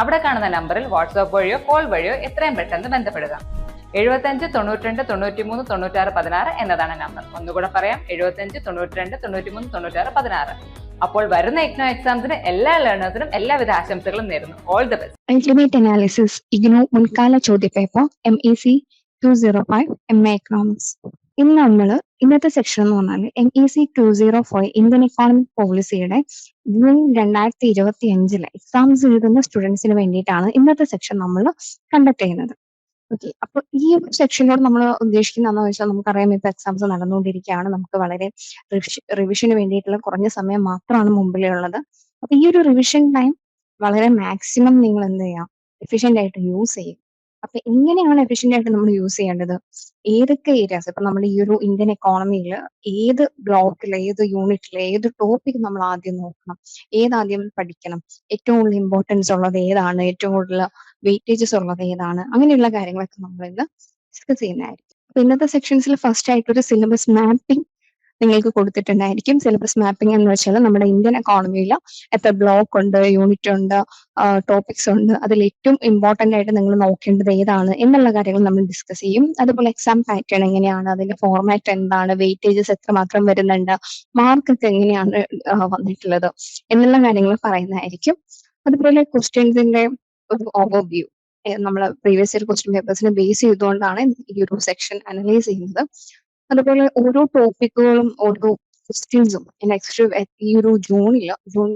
അവിടെ കാണുന്ന നമ്പറിൽ വാട്സാപ്പ് വഴിയോ കോൾ വഴിയോ എത്രയും പെട്ടെന്ന് ബന്ധപ്പെടുക. എഴുപത്തഞ്ച് തൊണ്ണൂറ്റിരണ്ട് തൊണ്ണൂറ്റിമൂന്ന് തൊണ്ണൂറ്റാറ് പതിനാറ് എന്നതാണ് നമ്പർ. ഒന്നുകൂടെ പറയാം എഴുപത്തഞ്ച് തൊണ്ണൂറ്റിരണ്ട് തൊണ്ണൂറ്റിമൂന്ന് തൊണ്ണൂറ്റാറ് പതിനാറ്. അപ്പോൾ വരുന്ന ഇഗ്നോ എക്സാംസിന് എല്ലാ ലേണേഴ്സിനും എല്ലാവിധ ആശംസകളും നേരുന്നു. All the best ultimate analysis IGNOU മുൻകാല ചോദ്യപേപ്പർ M E C two zero five M A economics ഇന്ന് നമ്മൾ ഇന്നത്തെ സെക്ഷൻ എന്ന് പറഞ്ഞാൽ M E C two zero five Indian economic പോളിസിയുടെ ജൂൺ രണ്ടായിരത്തി ഇരുപത്തി അഞ്ചിലെ എക്സാംസ് എഴുതുന്ന സ്റ്റുഡൻസിന് വേണ്ടിയിട്ടാണ് ഇന്നത്തെ സെക്ഷൻ നമ്മൾ കണ്ടക്ട് ചെയ്യുന്നത്. ഓക്കെ അപ്പൊ ഈ സെക്ഷനിലോട് നമ്മൾ ഉദ്ദേശിക്കുന്നതെന്ന് വെച്ചാൽ നമുക്കറിയാം ഇപ്പൊ എക്സാംസ് നടന്നുകൊണ്ടിരിക്കുകയാണ്. നമുക്ക് വളരെ റിവിഷന് വേണ്ടിയിട്ടുള്ള കുറഞ്ഞ സമയം മാത്രമാണ് മുമ്പിലുള്ളത്. അപ്പൊ ഈ ഒരു റിവിഷൻ ടൈം വളരെ മാക്സിമം നിങ്ങൾ എന്ത് ചെയ്യാം? എഫിഷ്യന്റ് ആയിട്ട് യൂസ് ചെയ്യും അപ്പൊ എങ്ങനെയാണ് എഫിഷ്യന്റ് ആയിട്ട് നമ്മൾ യൂസ് ചെയ്യേണ്ടത്? ഏതൊക്കെ ഏരിയാസ് ഇപ്പൊ നമ്മൾ ഈ ഒരു ഇന്ത്യൻ എക്കോണമിയിൽ ഏത് ബ്ലോക്കിൽ ഏത് യൂണിറ്റിൽ ഏത് ടോപ്പിക് നമ്മൾ ആദ്യം നോക്കണം? ഏതാദ്യം പഠിക്കണം? ഏറ്റവും കൂടുതൽ ഇമ്പോർട്ടൻസ് ഉള്ളത് ഏതാണ്? ഏറ്റവും കൂടുതൽ വെയിറ്റേജസ് ഉള്ളത് ഏതാണ്? അങ്ങനെയുള്ള കാര്യങ്ങളൊക്കെ നമ്മൾ ഇന്ന് ഡിസ്കസ് ചെയ്യുന്നതായിരിക്കും. ഇന്നത്തെ സെക്ഷൻസിൽ ഫസ്റ്റ് ആയിട്ട് ഒരു സിലബസ് മാപ്പിംഗ് നിങ്ങൾക്ക് കൊടുത്തിട്ടുണ്ടായിരിക്കും. സിലബസ് മാപ്പിംഗ് എന്ന് വെച്ചാൽ നമ്മുടെ ഇന്ത്യൻ എക്കോണമിയിൽ എത്ര ബ്ലോക്ക് ഉണ്ട് യൂണിറ്റ് ഉണ്ട് ടോപ്പിക്സ് ഉണ്ട്. അതിൽ ഏറ്റവും ഇമ്പോർട്ടന്റ് ആയിട്ട് നിങ്ങൾ നോക്കേണ്ടത് ഏതാണ് എന്നുള്ള കാര്യങ്ങൾ നമ്മൾ ഡിസ്കസ് ചെയ്യും. അതുപോലെ എക്സാം പാറ്റേൺ എങ്ങനെയാണ് അതിന്റെ ഫോർമാറ്റ് എന്താണ് വെയിറ്റേജസ് എത്രമാത്രം വരുന്നുണ്ട് മാർക്കൊക്കെ എങ്ങനെയാണ് വന്നിട്ടുള്ളത് എന്നുള്ള കാര്യങ്ങൾ പറയുന്നതായിരിക്കും. അതുപോലെ ക്വസ്റ്റ്യൻസിന്റെ ഒരു ഓവർവ്യൂ നമ്മൾ പ്രീവിയസ് ഇയർ ക്വസ്റ്റ്യൻ പേപ്പേഴ്സിനെ ബേസ് ചെയ്തുകൊണ്ടാണ് ഈ ഒരു സെക്ഷൻ അനലൈസ് ചെയ്യുന്നത്. അതുപോലെ ഓരോ ടോപ്പിക്കുകളും ഓരോ ക്വസ്റ്റ്യൻസും. നെക്സ്റ്റ് ഈ ഒരു ജൂണിൽ ജൂൺ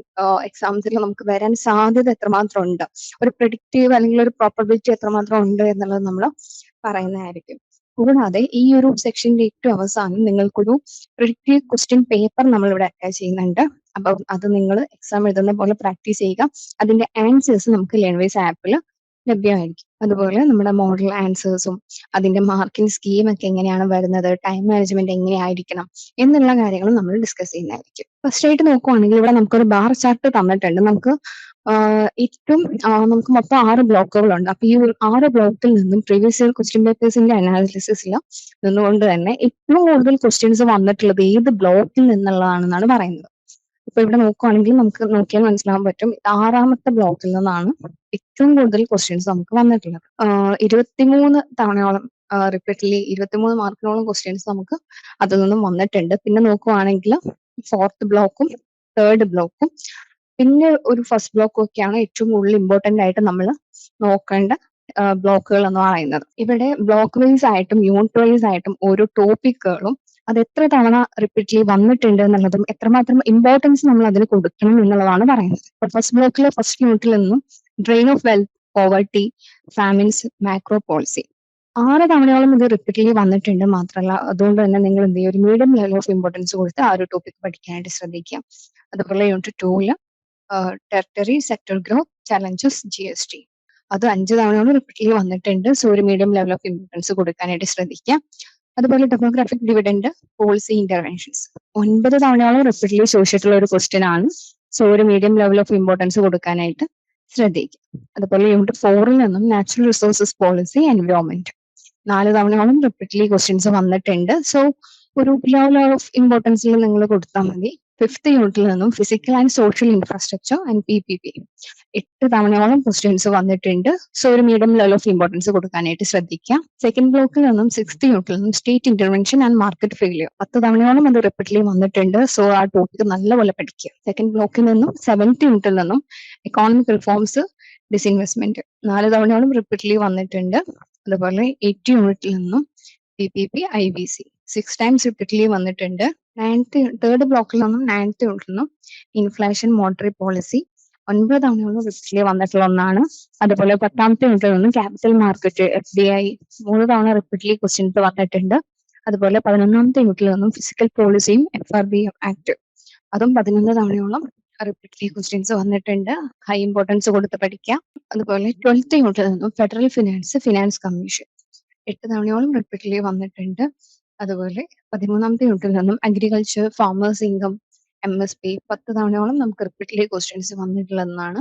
എക്സാംസിൽ നമുക്ക് വരാൻ സാധ്യത എത്രമാത്രം ഉണ്ട്? ഒരു പ്രഡിക്റ്റീവ് അല്ലെങ്കിൽ ഒരു പ്രോപ്പബിലിറ്റി എത്രമാത്രം ഉണ്ട് എന്നുള്ളത് നമ്മൾ പറയുന്നതായിരിക്കും. കൂടാതെ ഈ ഒരു സെക്ഷന്റെ ഏറ്റവും അവസാനം നിങ്ങൾക്കൊരു പ്രിഡിക്റ്റീവ് ക്വസ്റ്റ്യൻ പേപ്പർ നമ്മൾ ഇവിടെ അറ്റാച്ച് ചെയ്യുന്നുണ്ട്. അപ്പം അത് നിങ്ങൾ എക്സാം എഴുതുന്ന പോലെ പ്രാക്ടീസ് ചെയ്യുക. അതിന്റെ ആൻസേഴ്സ് നമുക്ക് ലേൺവേസ് ആപ്പിൽ ലഭ്യമായിരിക്കും. അതുപോലെ നമ്മുടെ മോഡൽ ആൻസേഴ്സും അതിന്റെ മാർക്കിംഗ് സ്കീം ഒക്കെ എങ്ങനെയാണ് വരുന്നത് ടൈം മാനേജ്മെന്റ് എങ്ങനെയായിരിക്കണം എന്നുള്ള കാര്യങ്ങളും നമ്മൾ ഡിസ്കസ് ചെയ്യുന്നതായിരിക്കും. ഫസ്റ്റ് ആയിട്ട് നോക്കുവാണെങ്കിൽ ഇവിടെ നമുക്കൊരു ബാർ ചാർട്ട് തന്നിട്ടുണ്ട്. നമുക്ക് ഏറ്റവും നമുക്ക് മൊത്തം ആറ് ബ്ലോക്കുകളുണ്ട്. അപ്പൊ ഈ ആറ് ബ്ലോക്കിൽ നിന്നും പ്രീവിയസ് ഇയർ ക്വസ്റ്റ്യൻ പേപ്പേഴ്സിന്റെ അനാലിസിസിൽ നിന്നുകൊണ്ട് തന്നെ ഏറ്റവും കൂടുതൽ ക്വസ്റ്റ്യൻസ് വന്നിട്ടുള്ളത് ഏത് ബ്ലോക്കിൽ നിന്നുള്ളതാണെന്നാണ് പറയുന്നത്. ഇപ്പൊ ഇവിടെ നോക്കുവാണെങ്കിൽ നമുക്ക് നോക്കിയാൽ മനസ്സിലാവാൻ പറ്റും. ആറാമത്തെ ബ്ലോക്കിൽ നിന്നാണ് ഏറ്റവും കൂടുതൽ ക്വസ്റ്റ്യൻസ് നമുക്ക് വന്നിട്ടുള്ളത്. ഇരുപത്തിമൂന്ന് തവണയോളം റിപ്പീറ്റ്ലി ഇരുപത്തിമൂന്ന് മാർക്കിനോളം ക്വസ്റ്റ്യൻസ് നമുക്ക് അതിൽ നിന്നും വന്നിട്ടുണ്ട്. പിന്നെ നോക്കുവാണെങ്കിൽ ഫോർത്ത് ബ്ലോക്കും തേർഡ് ബ്ലോക്കും പിന്നെ ഒരു ഫസ്റ്റ് ബ്ലോക്കും ഒക്കെയാണ് ഏറ്റവും കൂടുതൽ ഇമ്പോർട്ടന്റ് ആയിട്ട് നമ്മൾ നോക്കേണ്ട ബ്ലോക്കുകൾ എന്ന് പറയുന്നത്. ഇവിടെ ബ്ലോക്ക് വൈസ് ആയിട്ടും യൂണിറ്റ് വൈസ് ആയിട്ടും ഓരോ ടോപ്പിക്കുകളും അത് എത്ര തവണ റിപ്പീറ്റ്ലി വന്നിട്ടുണ്ട് എന്നുള്ളതും എത്രമാത്രം ഇമ്പോർട്ടൻസ് നമ്മൾ അതിന് കൊടുക്കണം എന്നുള്ളതാണ് പറയുന്നത്. ഫസ്റ്റ് ബ്ലോക്കിലെ ഫസ്റ്റ് യൂണിറ്റിൽ നിന്നും drain of wealth poverty famines macro policy ആറ് തവണയോളം ഇത് റിപ്പീറ്റ്ലി വന്നിട്ടുണ്ട് മാത്രമല്ല അതുകൊണ്ട് തന്നെ നിങ്ങൾ എന്ത് ചെയ്യും? ഒരു മീഡിയം ലെവൽ ഓഫ് ഇമ്പോർട്ടൻസ് കൊടുത്ത് ആ ഒരു ടോപ്പിക് പഠിക്കാനായിട്ട് ശ്രദ്ധിക്കുക. അതുപോലെ unit two territory sector growth challenges G S T അത് അഞ്ച് തവണയോളം റിപ്പീറ്റ്ലി വന്നിട്ടുണ്ട്. സോ ഒരു മീഡിയം ലെവൽ ഓഫ് ഇമ്പോർട്ടൻസ് കൊടുക്കാനായിട്ട് ശ്രദ്ധിക്കുക. അതുപോലെ ഡെമോഗ്രാഫിക് ഡിവിഡൻഡ് പോളിസി ഇന്റർവെൻഷൻസ് ഒൻപത് തവണയോളം റിപ്പീറ്റ്ലി ചോദിച്ചിട്ടുള്ള ഒരു ക്വസ്റ്റ്യൻ ആണ്. സോ ഒരു മീഡിയം ലെവൽ ഓഫ് ഇമ്പോർട്ടൻസ് കൊടുക്കാനായിട്ട് ശ്രദ്ധിക്കുക. അതുപോലെ യൂണിറ്റ് ഫോറിൽ നിന്നും നാച്ചുറൽ റിസോഴ്സസ് പോളിസി എൻവയോൺമെന്റ് നാല് തവണയോളം റിപ്പീറ്റ്ലി ക്വസ്റ്റ്യൻസ് വന്നിട്ടുണ്ട്. സോ ഒരു ലെവൽ ഓഫ് ഇമ്പോർട്ടൻസിൽ നിങ്ങൾ കൊടുത്താൽ മതി. ഫിഫ്ത്ത് യൂണിറ്റിൽ നിന്നും physical and social infrastructure and P P P എട്ട് തവണയോളം ക്വസ്റ്റ്യൻസ് വന്നിട്ടുണ്ട്. സോ ഒരു മീഡിയം ലെവൽ ഓഫ് ഇമ്പോർട്ടൻസ് കൊടുക്കാനായിട്ട് ശ്രദ്ധിക്കുക. സെക്കൻഡ് ബ്ലോക്കിൽ നിന്നും സിക്സ്ത് യൂണിറ്റിൽ നിന്നും state intervention and market failure പത്ത് തവണയോളം അത് റിപ്പീറ്റ്ലി വന്നിട്ടുണ്ട്. സോ ആ ടോപ്പിക് നല്ലപോലെ പഠിക്കുക. സെക്കൻഡ് ബ്ലോക്കിൽ നിന്നും സെവൻത്ത് യൂണിറ്റിൽ നിന്നും എക്കോണമിക് റിഫോംസ് ഡിസ്ഇൻവെസ്റ്റ്മെന്റ് നാല് തവണയോളം റിപ്പീറ്റ്ലി വന്നിട്ടുണ്ട്. അതുപോലെ എയ്റ്റ് യൂണിറ്റിൽ നിന്നും P P P I B C six times repeatedly വന്നിട്ടുണ്ട്. നയൻത്ത് തേർഡ് ബ്ലോക്കിൽ നിന്നും നയൻത്ത് യൂണിറ്റിൽ നിന്നും ഇൻഫ്ലേഷൻ മോണിറ്ററി പോളിസി ഒൻപത് തവണയുള്ള റിപ്പോർട്ടിൽ വന്നിട്ടുള്ള ഒന്നാണ്. അതുപോലെ പത്താമത്തെ യൂണിറ്റിൽ നിന്നും capital market F D I മൂന്ന് തവണ റിപ്പോർട്ടിൽ ക്വസ്റ്റ്യൻസ് വന്നിട്ടുണ്ട്. അതുപോലെ പതിനൊന്നാമത്തെ യൂണിറ്റിൽ നിന്നും ഫിസിക്കൽ പോളിസിയും എഫ് ആർ ബി ആക്ട് അതും പതിനൊന്ന് തവണയോളം റിപ്പീറ്റ്ലി ക്വസ്റ്റ്യൻസ് വന്നിട്ടുണ്ട്. ഹൈ ഇമ്പോർട്ടൻസ് കൊടുത്ത് പഠിക്കാം. അതുപോലെ ട്വൽത്ത് യൂണിറ്റിൽ നിന്നും ഫെഡറൽ ഫിനാൻസ് ഫിനാൻസ് കമ്മീഷൻ എട്ട് തവണയോളം റിപ്പീറ്റ്ലി വന്നിട്ടുണ്ട്. അതുപോലെ പതിമൂന്നാമത്തെ യൂണിറ്റിൽ നിന്നും agriculture farmers income M S P പത്ത് തവണയോളം നമുക്ക് റിപ്പീറ്റ്ലി ക്വസ്റ്റ്യൻസ് വന്നിട്ടുള്ളതെന്നാണ്.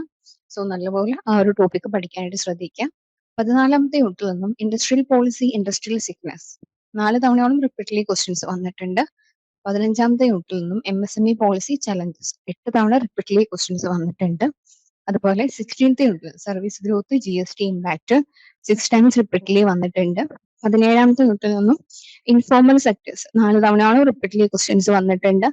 സോ നല്ലപോലെ ആ ഒരു ടോപ്പിക്ക് പഠിക്കാനായിട്ട് ശ്രദ്ധിക്കാം പതിനാലാമത്തെ യൂണിറ്റിൽ നിന്നും ഇൻഡസ്ട്രിയൽ പോളിസി ഇൻഡസ്ട്രിയൽ സിക്നസ് നാല് തവണയോളം റിപ്പീറ്റ്ലി ക്വസ്റ്റ്യൻസ് വന്നിട്ടുണ്ട്. പതിനഞ്ചാമത്തെ യൂണിറ്റിൽ നിന്നും M S M E policy challenges എട്ട് തവണ റിപ്പീറ്റ്ലി ക്വസ്റ്റ്യൻസ് വന്നിട്ടുണ്ട്. അതുപോലെ സിക്സ്റ്റീൻത്ത് യൂണിറ്റിൽ service growth G S T impact six times repeatedly വന്നിട്ടുണ്ട്. പതിനേഴാമത്തെ യൂണിറ്റിൽ നിന്നും ഇൻഫോർമൽ സെക്ടേഴ്സ് നാല് തവണയോളം റിപ്പീറ്റ്ലി ക്വസ്റ്റ്യൻസ് വന്നിട്ടുണ്ട്.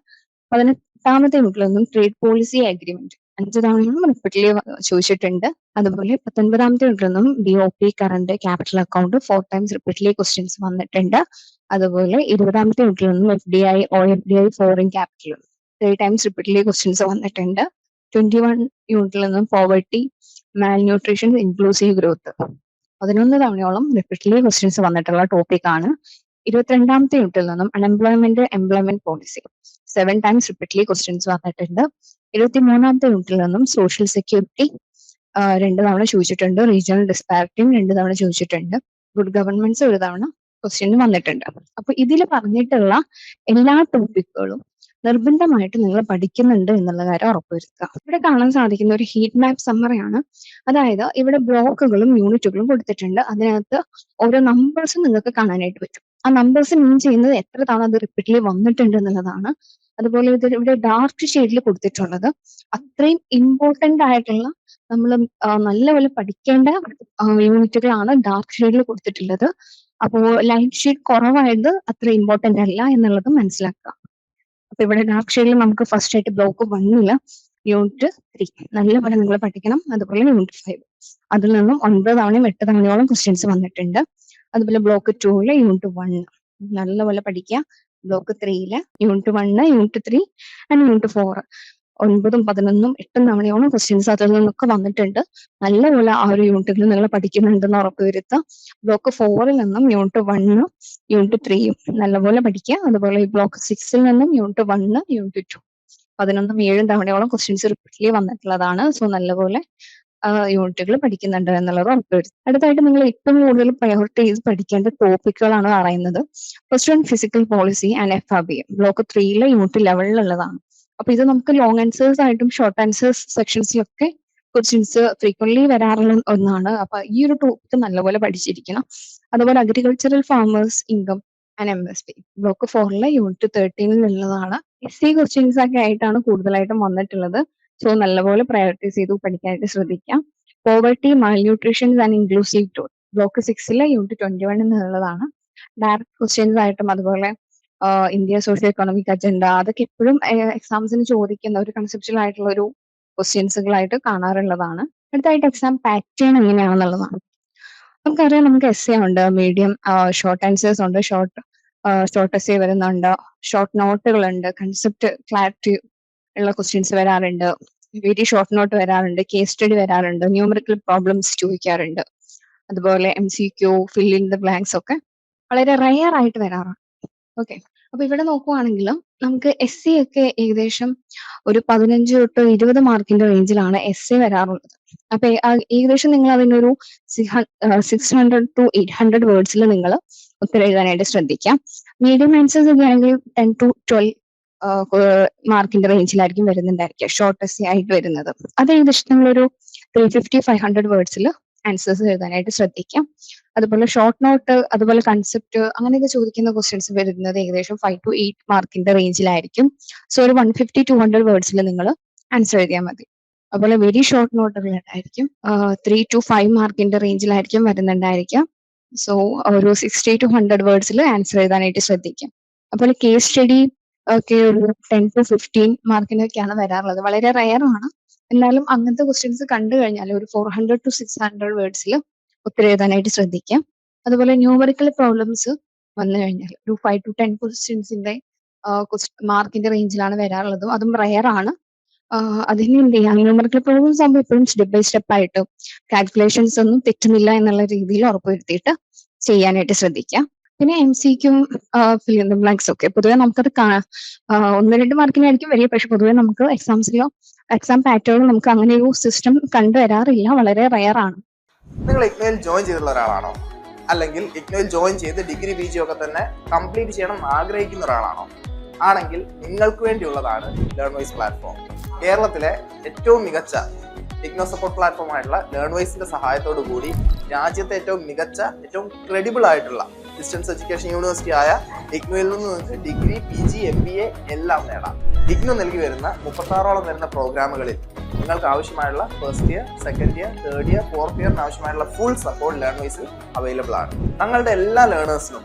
പതിനെട്ടാമത്തെ യൂണിറ്റിൽ നിന്നും ട്രേഡ് പോളിസി അഗ്രിമെന്റ് അഞ്ച് തവണയോളം റിപ്പീറ്റ്ലി ചോദിച്ചിട്ടുണ്ട്. അതുപോലെ പത്തൊൻപതാമത്തെ യൂണിറ്റിൽ നിന്നും B O P current capital account four times repeatedly questions വന്നിട്ടുണ്ട്. അതുപോലെ ഇരുപതാമത്തെ യൂണിറ്റിൽ നിന്നും F D I O F D I foreign capital three times repeatedly questions വന്നിട്ടുണ്ട്. ട്വന്റി വൺ യൂണിറ്റിൽ നിന്നും poverty malnutrition inclusive growth പതിനൊന്ന് തവണയോളം റിപ്പീറ്റ്ലി ക്വസ്റ്റ്യൻസ് വന്നിട്ടുള്ള ടോപ്പിക് ആണ്. ഇരുപത്തിരണ്ടാമത്തെ യൂണിറ്റിൽ നിന്നും unemployment employment policy seven times repeatedly questions വന്നിട്ടുണ്ട്. ഇരുപത്തി മൂന്നാമത്തെ യൂണിറ്റിൽ നിന്നും സോഷ്യൽ സെക്യൂരിറ്റി രണ്ട് തവണ ചോദിച്ചിട്ടുണ്ട്. റീജിയണൽ ഡിസ്പാരിറ്റിയും രണ്ട് തവണ ചോദിച്ചിട്ടുണ്ട്. ഗുഡ് ഗവൺമെന്റ്സ് ഒരു തവണ ക്വസ്റ്റ്യൻ വന്നിട്ടുണ്ട്. അപ്പൊ ഇതിൽ പറഞ്ഞിട്ടുള്ള എല്ലാ ടോപ്പിക്കുകളും നിർബന്ധമായിട്ട് നിങ്ങൾ പഠിക്കുന്നുണ്ട് എന്നുള്ള കാര്യം ഉറപ്പുവരുത്തുക. ഇവിടെ കാണാൻ സാധിക്കുന്ന ഒരു ഹീറ്റ് മാപ്പ് സമ്മറിയാണ് അതായത് ഇവിടെ ബ്ലോക്കുകളും യൂണിറ്റുകളും കൊടുത്തിട്ടുണ്ട്. അതിനകത്ത് ഓരോ നമ്പേഴ്സും നിങ്ങൾക്ക് കാണാനായിട്ട് പറ്റും. ആ നമ്പേഴ്സ് മീൻ ചെയ്യുന്നത് എത്ര തവണ അത് റിപ്പീറ്റ്ലി വന്നിട്ടുണ്ട് എന്നുള്ളതാണ്. അതുപോലെ ഇത് ഇവിടെ ഡാർക്ക് ഷെയ്ഡിൽ കൊടുത്തിട്ടുള്ളത്. അത്രയും ഇമ്പോർട്ടന്റ് ആയിട്ടുള്ള നമ്മൾ നല്ലപോലെ പഠിക്കേണ്ട യൂണിറ്റുകളാണ് ഡാർക്ക് ഷെയ്ഡിൽ കൊടുത്തിട്ടുള്ളത്. അപ്പോൾ ലൈറ്റ് ഷെയ്ഡ് കുറവായത് അത്ര ഇമ്പോർട്ടന്റ് അല്ല എന്നുള്ളത് മനസ്സിലാക്കുക. അപ്പൊ ഇവിടെ ഡാക്ഷയിൽ നമുക്ക് ഫസ്റ്റ് ആയിട്ട് ബ്ലോക്ക് വന്നില്ല. യൂണിറ്റ് ത്രീ നല്ലപോലെ നിങ്ങൾ പഠിക്കണം. അതുപോലെ യൂണിറ്റ് ഫൈവ് അതിൽ നിന്നും ഒൻപത് തവണയും എട്ട് തവണയോളം ക്വസ്റ്റ്യൻസ് വന്നിട്ടുണ്ട്. അതുപോലെ ബ്ലോക്ക് ടൂൽ യൂണിറ്റ് വൺ നല്ലപോലെ പഠിക്കുക ബ്ലോക്ക് ത്രീയിൽ unit one unit three and unit four ഒൻപതും പതിനൊന്നും എട്ടും തവണയോളം ക്വസ്റ്റ്യൻസ് അതിൽ നിന്നൊക്കെ വന്നിട്ടുണ്ട്. നല്ലപോലെ ആ ഒരു യൂണിറ്റിൽ നിങ്ങൾ പഠിക്കുന്നുണ്ടെന്ന് ഉറപ്പുവരുത്തുക. ബ്ലോക്ക് ഫോറിൽ നിന്നും യൂണിറ്റ് വണ്ണും യൂണിറ്റ് ത്രീയും നല്ലപോലെ പഠിക്കുക. അതുപോലെ ഈ ബ്ലോക്ക് സിക്സിൽ നിന്നും യൂണിറ്റ് വണ്ണ് യൂണിറ്റ് ടു പതിനൊന്നും ഏഴും തവണയോളം ക്വസ്റ്റ്യൻസ് റിപ്പീറ്റ്ലി വന്നിട്ടുള്ളതാണ്. സോ നല്ലപോലെ യൂണിറ്റുകൾ പഠിക്കുന്നുണ്ട് എന്നുള്ളത് ഉറപ്പുവരുത്തും അടുത്തായിട്ട് നിങ്ങൾ ഏറ്റവും കൂടുതൽ പ്രയോറിറ്റി ചെയ്ത് പഠിക്കേണ്ട ടോപ്പിക്കുകളാണ് പറയുന്നത്. First one physical policy and F R B block ത്രീയിലെ unit ലെവലിലുള്ളതാണ് അപ്പൊ ഇത് നമുക്ക് ലോങ് ആൻസേഴ്സ് ആയിട്ടും ഷോർട്ട് ആൻസേഴ്സ് സെക്ഷൻസിലൊക്കെ ക്വസ്റ്റ്യൻസ് ഫ്രീക്വൻലി വരാറുള്ള ഒന്നാണ്. അപ്പൊ ഈ ഒരു ടോപ്പിക് നല്ലപോലെ പഠിച്ചിരിക്കണം. അതുപോലെ agricultural farmers income and M S P block ഫോറിലെ unit തേർട്ടീനിലുള്ളതാണ് എസ് സി ക്വസ്റ്റ്യൻസ് ഒക്കെ ആയിട്ടാണ് കൂടുതലായിട്ടും വന്നിട്ടുള്ളത്. സോ നല്ലപോലെ പ്രയോറിറ്റൈസ് ചെയ്ത് പഠിക്കാനായിട്ട് ശ്രദ്ധിക്കാം. Poverty malnutrition and inclusive growth block സിക്സിലെ unit twenty one എന്നുള്ളതാണ് ഡയറക്ട് ക്വസ്റ്റ്യൻസ് ആയിട്ടും അതുപോലെ ഇന്ത്യ സോഷ്യോ എക്കണോമിക് അജണ്ട അതൊക്കെ എപ്പോഴും എക്സാംസിന് ചോദിക്കുന്ന ഒരു കൺസെപ്റ്റൽ ആയിട്ടുള്ള ഒരു ക്വസ്റ്റ്യൻസുകളായിട്ട് കാണാറുള്ളതാണ്. അടുത്തായിട്ട് എക്സാം പാറ്റേൺ എങ്ങനെയാണെന്നുള്ളതാണ്. നമുക്കറിയാം നമുക്ക് എസ് എ ഉണ്ട് മീഡിയം ഷോർട്ട് ആൻസേഴ്സ് ഉണ്ട് ഷോർട്ട് ഷോർട്ട് എസ് എ വരുന്നുണ്ട് ഷോർട്ട് നോട്ടുകളുണ്ട് കൺസെപ്റ്റ് ക്ലാരിറ്റി ഉള്ള ക്വസ്റ്റ്യൻസ് വരാറുണ്ട് വെരി ഷോർട്ട് നോട്ട് വരാറുണ്ട് കേസ് സ്റ്റഡി വരാറുണ്ട് ന്യൂമറിക്കൽ പ്രോബ്ലംസ് ചോദിക്കാറുണ്ട്. അതുപോലെ M C Q fill in the blanks ഒക്കെ വളരെ റയർ ആയിട്ട് വരാറുണ്ട്. ഓക്കെ അപ്പൊ ഇവിടെ നോക്കുവാണെങ്കിൽ നമുക്ക് എസ് സി ഒക്കെ ഏകദേശം ഒരു പതിനഞ്ച് തൊട്ട് ഇരുപത് മാർക്കിന്റെ റേഞ്ചിലാണ് എസ് സി വരാറുള്ളത്. അപ്പൊ ഏകദേശം നിങ്ങൾ അതിനൊരു six hundred to eight hundred വേർഡ്സിൽ നിങ്ങൾ ഉത്തരം എഴുതാനായിട്ട് ശ്രദ്ധിക്കാം. മീഡിയം ആൻസേഴ്സ് ഒക്കെ ആണെങ്കിൽ ടെൻ ടു ട്വൽവ് മാർക്കിന്റെ റേഞ്ചിലായിരിക്കും വരുന്നുണ്ടായിരിക്കുക ഷോർട്ട് എസ് ആയിട്ട് വരുന്നത്. അത് ഏകദേശം നമ്മളൊരു ത്രീ ഫിഫ്റ്റി ഫൈവ് ഹൺഡ്രഡ് വേർഡ്സിൽ ആൻസേഴ്സ് എഴുതാനായിട്ട് ശ്രദ്ധിക്കാം. അതുപോലെ ഷോർട്ട് നോട്ട് അതുപോലെ കൺസെപ്റ്റ് അങ്ങനെയൊക്കെ ചോദിക്കുന്ന ക്വസ്റ്റ്യൻസ് വരുന്നത് ഏകദേശം ഫൈവ് ടു എയ്റ്റ് മാർക്കിന്റെ റേഞ്ചിലായിരിക്കും സോ ഒരു വൺ ഫിഫ്റ്റി ടു ഹൺഡ്രഡ് വേർഡ്സിൽ നിങ്ങൾ ആൻസർ എഴുതിയാൽ മതി. അതുപോലെ വെരി ഷോർട്ട് നോട്ടുകൾ ഉണ്ടായിരിക്കും ത്രീ ടു ഫൈവ് മാർക്കിന്റെ റേഞ്ചിലായിരിക്കും വരുന്നുണ്ടായിരിക്കാം. സോ ഒരു സിക്സ്റ്റി ടു ഹൺഡ്രഡ് വേർഡ്സിൽ ആൻസർ എഴുതാനായിട്ട് ശ്രദ്ധിക്കാം. അതുപോലെ കേസ് സ്റ്റഡി ഒക്കെ ഒരു ടെൻ ടു ഫിഫ്റ്റീൻ മാർക്കിനൊക്കെയാണ് വരാറുള്ളത്. വളരെ റയർ ആണ്. എന്നാലും അങ്ങനത്തെ ക്വസ്റ്റ്യൻസ് കണ്ടു കഴിഞ്ഞാൽ ഒരു four hundred to six hundred വേർഡ്സിൽ ഒത്തിരി എഴുതാനായിട്ട് ശ്രദ്ധിക്കാം. അതുപോലെ ന്യൂമറിക്കൽ പ്രോബ്ലംസ് വന്നു കഴിഞ്ഞാൽ ഒരു ഫൈവ് ടു ടെൻ ക്വസ്റ്റ്യൻസിന്റെ മാർക്കിന്റെ റേഞ്ചിലാണ് വരാറുള്ളത്. അതും റയർ ആണ്. അതിന് എന്ത് ചെയ്യാം? ന്യൂമറിക്കൽ പ്രോബ്ലംസ് ആകുമ്പോൾ എപ്പോഴും സ്റ്റെപ്പ് ബൈ സ്റ്റെപ്പ് ആയിട്ട് കാൽക്കുലേഷൻസ് ഒന്നും തെറ്റുന്നില്ല എന്നുള്ള രീതിയിൽ ഉറപ്പുവരുത്തിയിട്ട് ചെയ്യാനായിട്ട് ശ്രദ്ധിക്കാം. പിന്നെ എം സിക്കും ഫിൽ ഇൻ ബ്ലാങ്ക്സ് ഒക്കെ പൊതുവെ നമുക്കത് ഒന്ന് രണ്ട് മാർക്കിനായിരിക്കും വരിക. പക്ഷെ പൊതുവെ നമുക്ക് എക്സാംസിലോ എക്സാം പാറ്റേണിൽ നമുക്ക് അങ്ങനെ ഒരു സിസ്റ്റം കണ്ടുവരാറില്ല വളരെ റയർ ആണ്. നിങ്ങൾ ഇഗ്നോയിൽ ജോയിൻ ചെയ്തിട്ടുള്ള ഒരാളാണോ? അല്ലെങ്കിൽ ഇഗ്നോയിൽ ജോയിൻ ചെയ്ത് ഡിഗ്രി പി ജി ഒക്കെ തന്നെ കംപ്ലീറ്റ് ചെയ്യണം ആഗ്രഹിക്കുന്ന ഒരാളാണോ? ആണെങ്കിൽ നിങ്ങൾക്ക് വേണ്ടിയുള്ളതാണ് ലേൺ വൈസ് പ്ലാറ്റ്ഫോം കേരളത്തിലെ ഏറ്റവും മികച്ച ഇഗ്നോ സപ്പോർട്ട് പ്ലാറ്റ്ഫോം ആയിട്ടുള്ള ലേൺ വൈസിന്റെ സഹായത്തോടു കൂടി രാജ്യത്തെ ഏറ്റവും മികച്ച ഏറ്റവും ക്രെഡിബിൾ ആയിട്ടുള്ള ഡിസ്റ്റൻസ് എഡ്യൂക്കേഷൻ യൂണിവേഴ്സിറ്റി ആയ ഇഗ്നോയിൽ നിന്ന് നിങ്ങൾക്ക് degree P G M B A എല്ലാം നേടാം. ഇഗ്നോ നൽകി വരുന്ന മുപ്പത്താറോളം വരുന്ന പ്രോഗ്രാമുകളിൽ നിങ്ങൾക്ക് ആവശ്യമായുള്ള first year second year third year fourth ഇയറിന് ആവശ്യമായുള്ള ഫുൾ സപ്പോർട്ട് ലേണേഴ്സിൽ അവൈലബിൾ ആണ്. തങ്ങളുടെ എല്ലാ ലേണേഴ്സിനും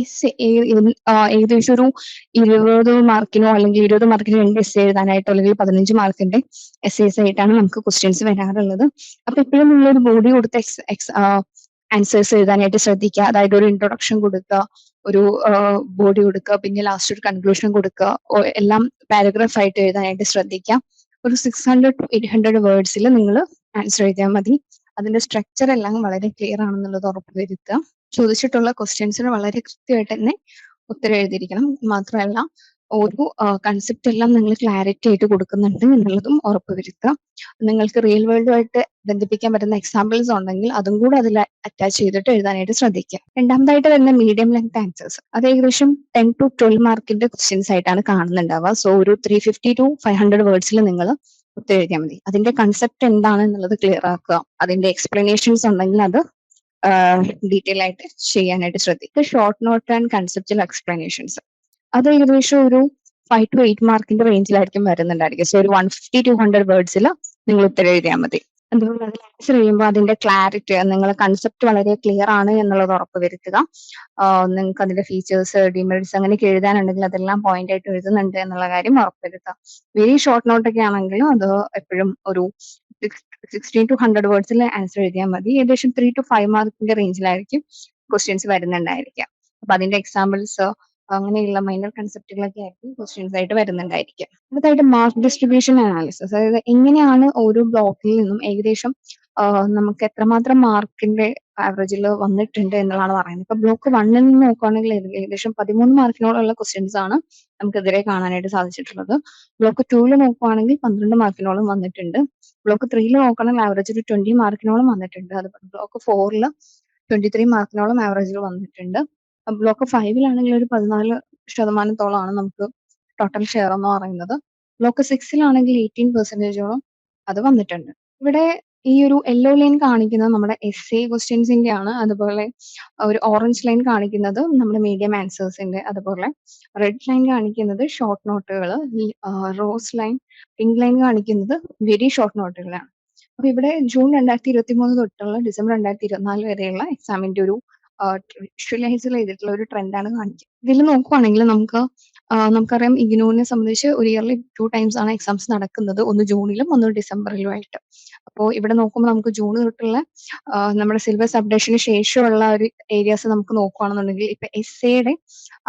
എസ് ഏകദേശം ഒരു ഇരുപത് മാർക്കിനോ അല്ലെങ്കിൽ ഇരുപത് മാർക്കിന് രണ്ട് എസ് എഴുതാനായിട്ടോ അല്ലെങ്കിൽ പതിനഞ്ച് മാർക്കിന്റെ എസ് എസ് ആയിട്ടാണ് നമുക്ക് ക്വസ്റ്റ്യൻസ് വരാറുള്ളത്. അപ്പൊ എപ്പോഴും ഒരു ബോഡി കൊടുത്ത് ആൻസേഴ്സ് എഴുതാനായിട്ട് ശ്രദ്ധിക്കുക. അതായത് ഒരു ഇൻട്രൊഡക്ഷൻ കൊടുക്കുക ഒരു ബോഡി കൊടുക്കുക പിന്നെ ലാസ്റ്റ് ഒരു കൺക്ലൂഷൻ കൊടുക്കുക എല്ലാം പാരഗ്രാഫ് ആയിട്ട് എഴുതാനായിട്ട് ശ്രദ്ധിക്കുക. ഒരു six hundred to eight hundred വേർഡ്സിൽ നിങ്ങൾ ആൻസർ എഴുതിയാൽ മതി. അതിന്റെ സ്ട്രക്ചർ എല്ലാം വളരെ ക്ലിയർ ആണെന്നുള്ളത് ഉറപ്പുവരുത്തുക ചോദിച്ചിട്ടുള്ള ക്വസ്റ്റ്യൻസിന് വളരെ കൃത്യമായിട്ട് തന്നെ ഉത്തരം എഴുതിയിരിക്കണം. മാത്രമല്ല ഒരു കൺസെപ്റ്റ് എല്ലാം നിങ്ങൾ ക്ലാരിറ്റി ആയിട്ട് കൊടുക്കുന്നുണ്ട് എന്നുള്ളതും ഉറപ്പുവരുത്തുക. നിങ്ങൾക്ക് റിയൽ വേൾഡുമായിട്ട് ബന്ധിപ്പിക്കാൻ പറ്റുന്ന എക്സാമ്പിൾസ് ഉണ്ടെങ്കിൽ അതും കൂടെ അതിൽ അറ്റാച്ച് ചെയ്തിട്ട് എഴുതാനായിട്ട് ശ്രദ്ധിക്കുക. രണ്ടാമതായിട്ട് വരുന്ന മീഡിയം ലെങ്ത് ആൻസേഴ്സ് അത് ഏകദേശം ടെൻ ടു ട്വൽവ് മാർക്കിന്റെ ക്വസ്റ്റ്യൻസ് ആയിട്ടാണ് കാണുന്നുണ്ടാവുക. സോ ഒരു three fifty to five hundred വേർഡ്സിൽ നിങ്ങൾ ഉത്തരം എഴുതിയാൽ മതി. അതിന്റെ കൺസെപ്റ്റ് എന്താണ് എന്നുള്ളത് ക്ലിയർ ആക്കുക. അതിന്റെ എക്സ്പ്ലനേഷൻസ് ഉണ്ടെങ്കിൽ അത് ഡീറ്റെയിൽ ആയിട്ട് ചെയ്യാനായിട്ട് ശ്രദ്ധിക്കുക. Short note and conceptual explanations. അത് ഏകദേശം ഒരു ഫൈവ് ടു എയ്റ്റ് മാർക്കിന്റെ റേഞ്ചിലായിരിക്കും വരുന്നുണ്ടായിരിക്കും സോ ഒരു വൺ ഫിഫ്റ്റി ടു ഹൺഡ്രഡ് വേർഡ്സിൽ നിങ്ങൾ ഉത്തരം എഴുതിയാൽ മതി. അതുപോലെ അതിൽ ആൻസർ ചെയ്യുമ്പോൾ അതിന്റെ ക്ലാരിറ്റി നിങ്ങളെ കൺസെപ്റ്റ് വളരെ ക്ലിയർ ആണ് എന്നുള്ളത് ഉറപ്പ് വരുത്തുക. നിങ്ങൾക്ക് അതിന്റെ ഫീച്ചേഴ്സ് ഡിമെറിറ്റ്സ് അങ്ങനെയൊക്കെ എഴുതാനുണ്ടെങ്കിൽ അതെല്ലാം പോയിന്റ് ആയിട്ട് എഴുതുന്നുണ്ട് എന്നുള്ള കാര്യം ഉറപ്പുവരുത്തുക വെരി ഷോർട്ട് നോട്ട് ഒക്കെ ആണെങ്കിലും അത് എപ്പോഴും ഒരു സിക്സ്റ്റീൻ ടു ഹൺഡ്രഡ് വേർഡ്സിൽ ആൻസർ എഴുതിയാൽ മതി. ഏകദേശം ത്രീ ടു ഫൈവ് മാർക്കിന്റെ റേഞ്ചിലായിരിക്കും ക്വസ്റ്റ്യൻസ് വരുന്നുണ്ടായിരിക്കുക. അപ്പൊ അതിന്റെ എക്സാമ്പിൾസ് അങ്ങനെയുള്ള മൈനർ കൺസെപ്റ്റുകളൊക്കെ ആയിരിക്കും ക്വസ്റ്റ്യൻസ് ആയിട്ട് വരുന്നുണ്ടായിരിക്കും അടുത്തായിട്ട് മാർക്ക് ഡിസ്ട്രിബ്യൂഷൻ അനാലിസിസ് അതായത് എങ്ങനെയാണ് ഓരോ ബ്ലോക്കിൽ നിന്നും ഏകദേശം നമുക്ക് എത്രമാത്രം മാർക്കിന്റെ ആവറേജിൽ വന്നിട്ടുണ്ട് എന്നുള്ളതാണ് പറയുന്നത്. ഇപ്പൊ ബ്ലോക്ക് വണ്ണിൽ നിന്ന് നോക്കുകയാണെങ്കിൽ ഏകദേശം പതിമൂന്ന് മാർക്കിനോളമുള്ള ക്വസ്റ്റ്യൻസ് ആണ് നമുക്കെതിരെ കാണാനായിട്ട് സാധിച്ചിട്ടുള്ളത്. ബ്ലോക്ക് ടൂവിൽ നോക്കുകയാണെങ്കിൽ പന്ത്രണ്ട് മാർക്കിനോളം വന്നിട്ടുണ്ട്. ബ്ലോക്ക് ത്രീയിൽ നോക്കുകയാണെങ്കിൽ ആവറേജ് ഒരു ട്വന്റി മാർക്കിനോളം വന്നിട്ടുണ്ട്. അതുപോലെ ബ്ലോക്ക് ഫോറിൽ ട്വന്റി ത്രീ മാർക്കിനോളം ആവറേജിൽ വന്നിട്ടുണ്ട്. ബ്ലോക്ക് ഫൈവിലാണെങ്കിൽ ഒരു പതിനാല് ശതമാനത്തോളമാണ് നമുക്ക് ടോട്ടൽ ഷെയർ എന്ന് പറയുന്നത്. ബ്ലോക്ക് സിക്സിലാണെങ്കിൽ എയ്റ്റീൻ പെർസെന്റേജോളം അത് വന്നിട്ടുണ്ട്. ഇവിടെ ഈ ഒരു യെല്ലോ ലൈൻ കാണിക്കുന്നത് നമ്മുടെ എസ് എ ക്വസ്റ്റ്യൻസിന്റെ ആണ് അതുപോലെ ഒരു ഓറഞ്ച് ലൈൻ കാണിക്കുന്നത് നമ്മുടെ മീഡിയം ആൻസേഴ്സിന്റെ അതുപോലെ റെഡ് ലൈൻ കാണിക്കുന്നത് ഷോർട്ട് നോട്ടുകൾ റോസ് ലൈൻ പിങ്ക് ലൈൻ കാണിക്കുന്നത് വെരി ഷോർട്ട് നോട്ടുകളാണ് അപ്പൊ ഇവിടെ ജൂൺ രണ്ടായിരത്തി ഇരുപത്തി മൂന്ന് തൊട്ടുള്ള ഡിസംബർ രണ്ടായിരത്തി ഇരുപത്തിനാല് വരെയുള്ള എക്സാമിന്റെ ഒരു വിഷ്വലൈസ് ചെയ്തിട്ടുള്ള ഒരു ട്രെൻഡാണ് കാണിക്കുന്നത്. ഇതിൽ നോക്കുവാണെങ്കിൽ നമുക്ക് നമുക്കറിയാം ഇഗ്നോനെ സംബന്ധിച്ച് ഒരു ഇയർലി ടു ടൈംസ് ആണ് എക്സാംസ് നടക്കുന്നത്. ഒന്ന് ജൂണിലും ഒന്ന് ഡിസംബറിലും ആയിട്ട് അപ്പോൾ ഇവിടെ നോക്കുമ്പോൾ നമുക്ക് ജൂൺ തൊട്ടുള്ള നമ്മുടെ സിലബസ് അപ്ഡേഷന് ശേഷമുള്ള ഒരു ഏരിയാസ് നമുക്ക് നോക്കുകയാണെന്നുണ്ടെങ്കിൽ ഇപ്പൊ എസ് എയുടെ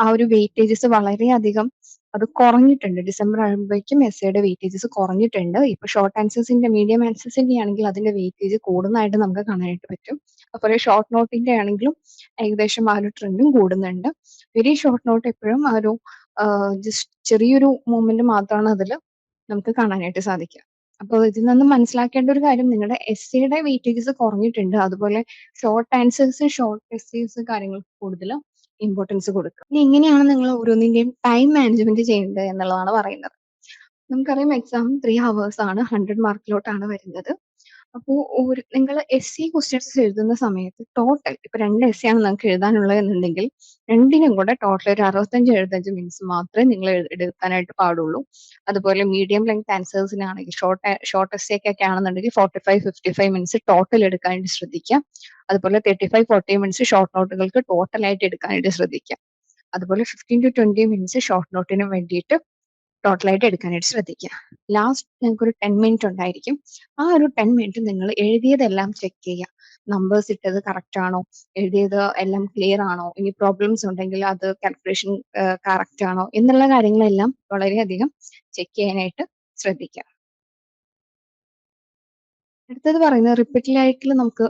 ആ ഒരു വെയിറ്റേജസ് വളരെയധികം അത് കുറഞ്ഞിട്ടുണ്ട്. ഡിസംബർ ആകുമ്പോഴേക്കും എസ് എയുടെ വെയിറ്റേജസ് കുറഞ്ഞിട്ടുണ്ട്. ഇപ്പൊ ഷോർട്ട് ആൻസേഴ്സിന്റെ മീഡിയം ആൻസേഴ്സിന്റെ ആണെങ്കിൽ അതിന്റെ വെയിറ്റേജ് കൂടുന്നതായിട്ട് നമുക്ക് കാണാനായിട്ട് പറ്റും. അതുപോലെ ഷോർട്ട് നോട്ടിന്റെ ആണെങ്കിലും ഏകദേശം ആ ഒരു ട്രെൻഡും കൂടുന്നുണ്ട്. വെരി ഷോർട്ട് നോട്ട് എപ്പോഴും ആ ഒരു ജസ്റ്റ് ചെറിയൊരു മൂവ്മെന്റ് മാത്രമാണ് അതിൽ നമുക്ക് കാണാനായിട്ട് സാധിക്കുക. അപ്പോൾ ഇതിൽ നിന്ന് മനസ്സിലാക്കേണ്ട ഒരു കാര്യം നിങ്ങളുടെ എസ് സിയുടെ വെയിറ്റേജസ് കുറഞ്ഞിട്ടുണ്ട്. അതുപോലെ ഷോർട്ട് ആൻസേഴ്സ് ഷോർട്ട് എസ്സേസ് കാര്യങ്ങൾക്ക് കൂടുതൽ ഇമ്പോർട്ടൻസ് കൊടുക്കുക. ഇനി എങ്ങനെയാണ് നിങ്ങൾ ഓരോന്നിന്റെയും ടൈം മാനേജ്മെന്റ് ചെയ്യേണ്ടത് എന്നുള്ളതാണ് പറയുന്നത്. നമുക്കറിയാം എക്സാം ത്രീ ഹവേഴ്സ് ആണ് ഹൺഡ്രഡ് മാർക്കിലോട്ടാണ് വരുന്നത്. അപ്പോൾ ഒരു നിങ്ങൾ എസ് സി ക്വസ്റ്റ്യൻസ് എഴുതുന്ന സമയത്ത് ടോട്ടൽ ഇപ്പൊ രണ്ട് എസ് സി ആണ് നിങ്ങൾക്ക് എഴുതാനുള്ളത് എന്നുണ്ടെങ്കിൽ രണ്ടിനും കൂടെ ടോട്ടൽ ഒരു അറുപത്തഞ്ച് എഴുപത്തഞ്ച് മിനിറ്റ്സ് മാത്രമേ നിങ്ങൾ എടുക്കാനായിട്ട് പാടുള്ളൂ. അതുപോലെ മീഡിയം ലെങ്ത് ആൻസേഴ്സിനാണെങ്കിൽ ഷോർട്ട് ഷോർട്ട് എസ് ഒക്കെ ആണെന്നുണ്ടെങ്കിൽ forty five fifty five minutes total എടുക്കാനായിട്ട് ശ്രദ്ധിക്കുക. അതുപോലെ thirty five forty minutes short നോട്ടുകൾക്ക് total ആയിട്ട് എടുക്കാനായിട്ട് ശ്രദ്ധിക്കുക. അതുപോലെ fifteen to twenty minutes short നോട്ടിന് വേണ്ടിയിട്ട് ടോട്ടലായിട്ട് എടുക്കാനായിട്ട് ശ്രദ്ധിക്കുക. ലാസ്റ്റ് നിങ്ങൾക്ക് ഒരു ടെൻ മിനിറ്റ് ഉണ്ടായിരിക്കും. ആ ഒരു ടെൻ മിനിറ്റ് നിങ്ങൾ എഴുതിയതെല്ലാം ചെക്ക് ചെയ്യുക. നമ്പേഴ്സ് ഇട്ടത് കറക്റ്റ് ആണോ? എഴുതിയത് എല്ലാം ക്ലിയർ ആണോ? ഇനി പ്രോബ്ലംസ് ഉണ്ടെങ്കിൽ അത് കാൽക്കുലേഷൻ കറക്റ്റ് ആണോ? എന്നുള്ള കാര്യങ്ങളെല്ലാം വളരെയധികം ചെക്ക് ചെയ്യാനായിട്ട് ശ്രദ്ധിക്കുക. അടുത്തത് പറയുന്നത് റിപ്പീറ്റഡ് നമുക്ക്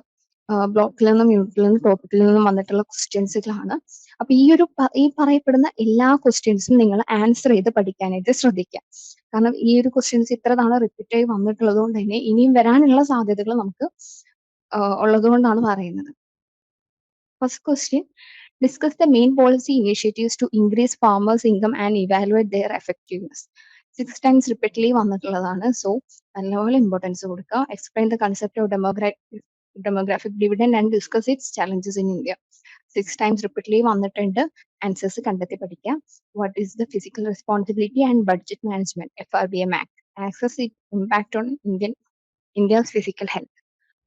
ബ്ലോക്കിൽ നിന്നും യൂണിറ്റിൽ നിന്നും ടോപ്പിക്കിൽ നിന്നും വന്നിട്ടുള്ള ക്വസ്റ്റ്യൻസുകളാണ്. അപ്പൊ ഈ ഒരു ഈ പറയപ്പെടുന്ന എല്ലാ ക്വസ്റ്റ്യൻസും നിങ്ങൾ ആൻസർ ചെയ്ത് പഠിക്കാനായിട്ട് ശ്രദ്ധിക്കുക. കാരണം ഈ ഒരു ക്വസ്റ്റ്യൻസ് ഇത്ര തവണ റിപ്പീറ്റ് ആയി വന്നിട്ടുള്ളത് കൊണ്ട് തന്നെ ഇനിയും വരാനുള്ള സാധ്യതകൾ നമുക്ക് ഉള്ളത് കൊണ്ടാണ് പറയുന്നത്. First question discuss the main policy initiatives to increase farmers income and evaluate their effectiveness six times repeatedly വന്നിട്ടുള്ളതാണ്. സോ നല്ലപോലെ ഇമ്പോർട്ടൻസ് കൊടുക്കുക. Explain the concept of demographic demographic dividend and discuss its challenges in India six times repeatedly വന്നിട്ടുണ്ട് answers കണ്ടെത്തി പഠിക്കുക what is the fiscal responsibility and budget management F R B M act assess it impact on Indian India's fiscal health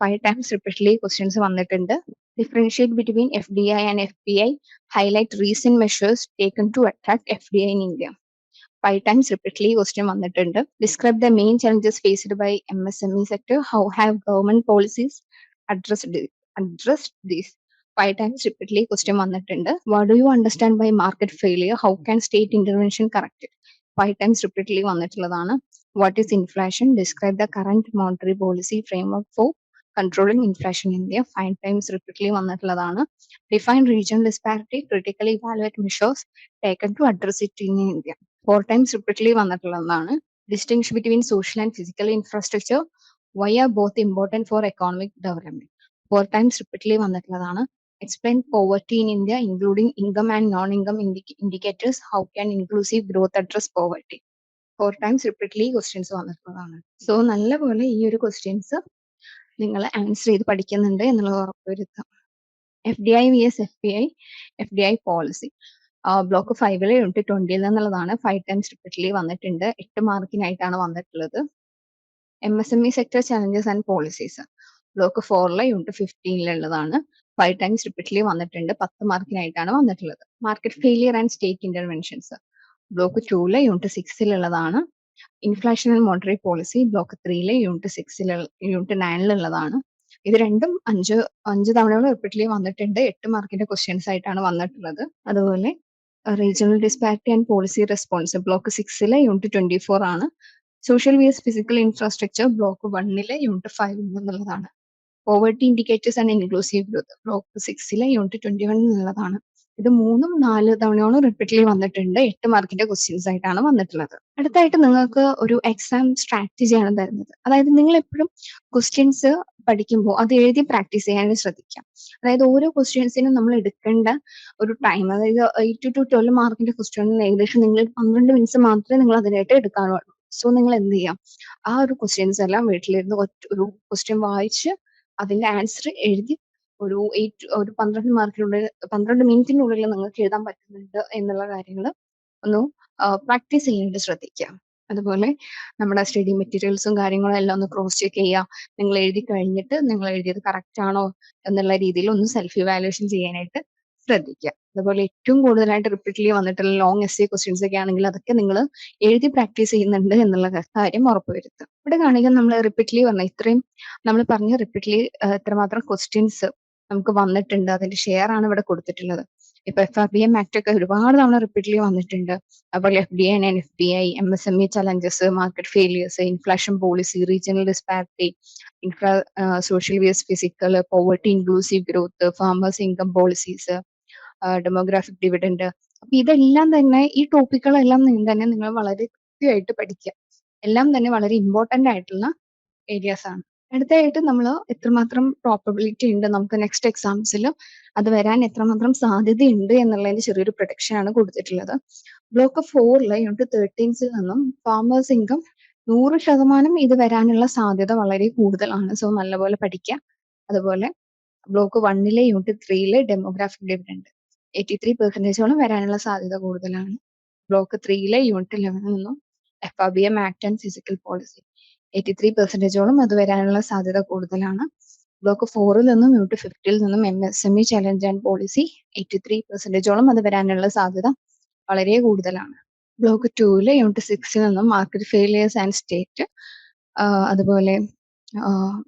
five times repeatedly questions വന്നിട്ടുണ്ട് differentiate between F D I and F P I highlight recent measures taken to attract F D I in India five times repeatedly question വന്നിട്ടുണ്ട് describe the main challenges faced by M S M E sector how have government policies addressed addressed these five times repeatedly question വന്നിട്ടുണ്ട്. What do you understand by market failure how can state intervention correct five times repeatedly വന്നിട്ടുള്ളതാണ്. What is inflation describe the current monetary policy framework for controlling inflation India five times repeatedly വന്നിട്ടുള്ളതാണ്. Define regional disparity critically evaluate measures taken to address it in India four times repeatedly വന്നിട്ടുള്ളതാണ്. Distinguish between social and physical infrastructure why are both important for economic development four times repeatedly വന്നിട്ടുള്ളതാണ്. Explain poverty in India including income and non income indicators how can inclusive growth address poverty four times repeatedly questions വന്നിട്ടുള്ളതാണ്. So നല്ലപോലെ ഈ ഒരു questions നിങ്ങൾ answer ചെയ്ത് പഠിക്കുന്നുണ്ട് എന്നുള്ളത് ഉറപ്പുവരുത്താം. F D I V S F P I F D I policy block ഫൈവിലെ unit ട്വന്റിയിൽ നിന്നുള്ളതാണ് ഫൈവ് ടൈംസ് റിപ്പീറ്റ്ലി വന്നിട്ടുണ്ട്. എട്ട് മാർക്കിനായിട്ടാണ് വന്നിട്ടുള്ളത്. E sector challenges and policies block ഫോറിലെ unit ഫിഫ്റ്റീനിലുള്ളതാണ് ഫൈവ് ടൈംസ് റിപ്പീറ്റ്ലി വന്നിട്ടുണ്ട്. പത്ത് മാർക്കിനായിട്ടാണ് വന്നിട്ടുള്ളത്. Market failure and state interventions block ടൂലെ unit സിക്സിലുള്ളതാണ് inflation and monetary policy block ത്രീയിലെ unit സിക്സിൽ യൂണിറ്റ് നയനിലുള്ളതാണ് ഇത് രണ്ടും അഞ്ച് അഞ്ച് തവണയോളം റിപ്പീറ്റ്ലി വന്നിട്ടുണ്ട്. എട്ട് മാർക്കിന്റെ ക്വസ്റ്റ്യൻസ് ആയിട്ടാണ് വന്നിട്ടുള്ളത്. അതുപോലെ regional disparity and policy response block സിക്സിലെ unit twenty four ആണ്. Social versus physical infrastructure block വണ്ണിലെ യൂണിറ്റ് ഫൈവ് എന്നുള്ളതാണ്. Poverty indicators and inclusive growth block സിക്സിലെ unit twenty one എന്നുള്ളതാണ്. ഇത് മൂന്നും നാല് തവണയോളം റിപ്പീറ്റ്ലി വന്നിട്ടുണ്ട്. എട്ട് മാർക്കിന്റെ ക്വസ്റ്റ്യൻസ് ആയിട്ടാണ് വന്നിട്ടുള്ളത്. അടുത്തായിട്ട് നിങ്ങൾക്ക് ഒരു എക്സാം സ്ട്രാറ്റജിയാണ് തരുന്നത്. അതായത് നിങ്ങൾ എപ്പോഴും ക്വസ്റ്റ്യൻസ് പഠിക്കുമ്പോൾ അത് എഴുതി പ്രാക്ടീസ് ചെയ്യാനായിട്ട് ശ്രദ്ധിക്കാം അതായത് ഓരോ ക്വസ്റ്റ്യൻസിനും നമ്മൾ എടുക്കേണ്ട ഒരു ടൈം അതായത് എയ്റ്റ് ടു ട്വൽവ് മാർക്കിന്റെ ക്വസ്റ്റ്യനിൽ ഏകദേശം നിങ്ങൾ പന്ത്രണ്ട് മിനിറ്റ്സ് മാത്രമേ നിങ്ങൾ അതിനായിട്ട് എടുക്കാനുള്ളൂ സോ നിങ്ങൾ എന്ത് ചെയ്യാം ആ ഒരു ക്വസ്റ്റ്യൻസ് എല്ലാം വീട്ടിലിരുന്ന് ഒരു ക്വസ്റ്റ്യൻ വായിച്ച് അതിന്റെ ആൻസർ എഴുതി ഒരു എയ്റ്റ് ഒരു പന്ത്രണ്ട് മാർക്കിനുള്ളിൽ പന്ത്രണ്ട് മിനിറ്റിനുള്ളിൽ നിങ്ങൾക്ക് എഴുതാൻ പറ്റുന്നുണ്ട് എന്നുള്ള കാര്യങ്ങൾ ഒന്ന് പ്രാക്ടീസ് ചെയ്യാനായിട്ട് ശ്രദ്ധിക്കുക. അതുപോലെ നമ്മുടെ സ്റ്റഡി മെറ്റീരിയൽസും കാര്യങ്ങളും എല്ലാം ഒന്ന് ക്രോസ് ചെക്ക് ചെയ്യുക. നിങ്ങൾ എഴുതി കഴിഞ്ഞിട്ട് നിങ്ങൾ എഴുതിയത് കറക്റ്റ് ആണോ എന്നുള്ള രീതിയിൽ ഒന്ന് സെൽഫ് ഇവാലുവേഷൻ ചെയ്യാനായിട്ട് ശ്രദ്ധിക്കുക. അതുപോലെ ഏറ്റവും കൂടുതലായിട്ട് റിപ്പീറ്റ്ലി വന്നിട്ടുള്ള ലോങ് എസ് എ ക്വസ്റ്റ്യൻസ് ഒക്കെ ആണെങ്കിൽ അതൊക്കെ നിങ്ങൾ എഴുതി പ്രാക്ടീസ് ചെയ്യുന്നുണ്ട് എന്നുള്ള കാര്യം ഉറപ്പുവരുത്തുക ഇവിടെ കാണിക്കാൻ നമ്മൾ റിപ്പീറ്റ്ലി പറഞ്ഞ ഇത്രയും നമ്മൾ പറഞ്ഞ റിപ്പീറ്റ്ലി എത്രമാത്രം ക്വസ്റ്റ്യൻസ് നമുക്ക് വന്നിട്ടുണ്ട്. അതിന്റെ ഷെയർ ആണ് ഇവിടെ കൊടുത്തിട്ടുള്ളത്. ഇപ്പൊ F R B M act ഒക്കെ ഒരുപാട് തവണ റിപ്പീറ്റ്ലി വന്നിട്ടുണ്ട്. അതുപോലെ F D N and F B I M S M E challenges market failures inflation policy regional disparity infra social versus physical poverty inclusive growth farmers income policies demographic dividend അപ്പൊ ഇതെല്ലാം തന്നെ ഈ ടോപ്പിക്കുകളെല്ലാം തന്നെ നിങ്ങൾ വളരെ കൃത്യമായിട്ട് പഠിക്കുക. എല്ലാം തന്നെ വളരെ ഇമ്പോർട്ടന്റ് ആയിട്ടുള്ള ഏരിയാസ് ആണ്. അടുത്തായിട്ട് നമ്മൾ എത്രമാത്രം പ്രോബബിലിറ്റി ഉണ്ട് നമുക്ക് നെക്സ്റ്റ് എക്സാംസിൽ അത് വരാൻ എത്രമാത്രം സാധ്യതയുണ്ട് എന്നുള്ളതിന്റെ ചെറിയൊരു പ്രൊഡക്ഷൻ ആണ് കൊടുത്തിട്ടുള്ളത്. ബ്ലോക്ക് ഫോറിൽ യൂണിറ്റ് തേർട്ടീൻസിൽ നിന്നും ഫാമേഴ്സ് ഇൻകം നൂറ് ശതമാനം ഇത് വരാനുള്ള സാധ്യത വളരെ കൂടുതലാണ്. സോ നല്ലപോലെ പഠിക്കുക. അതുപോലെ ബ്ലോക്ക് വണ്ണിലെ യൂണിറ്റ് ത്രീയിലെ ഡെമോഗ്രാഫിക് ഡിവിഡൻഡ് എയ്റ്റി ത്രീ പെർസെന്റേജോളം വരാനുള്ള സാധ്യത കൂടുതലാണ്. ബ്ലോക്ക് ത്രീയിലെ യൂണിറ്റ് ലെവനിൽ നിന്നും F R B M act and fiscal policy eighty three പെർസെന്റേജോളം അത് വരാനുള്ള സാധ്യത കൂടുതലാണ്. ബ്ലോക്ക് ഫോറിൽ നിന്നും യൂണിറ്റ് ഫിഫ്റ്റിയിൽ നിന്നും M S M E challenge and policy eighty three പെർസെന്റേജോളം അത് വരാനുള്ള സാധ്യത വളരെ കൂടുതലാണ്. ബ്ലോക്ക് ടൂവിലെ യൂണിറ്റ് സിക്സിൽ നിന്നും മാർക്കറ്റ് ഫെയിലിയേഴ്സ് ആൻഡ് സ്റ്റേറ്റ് അതുപോലെ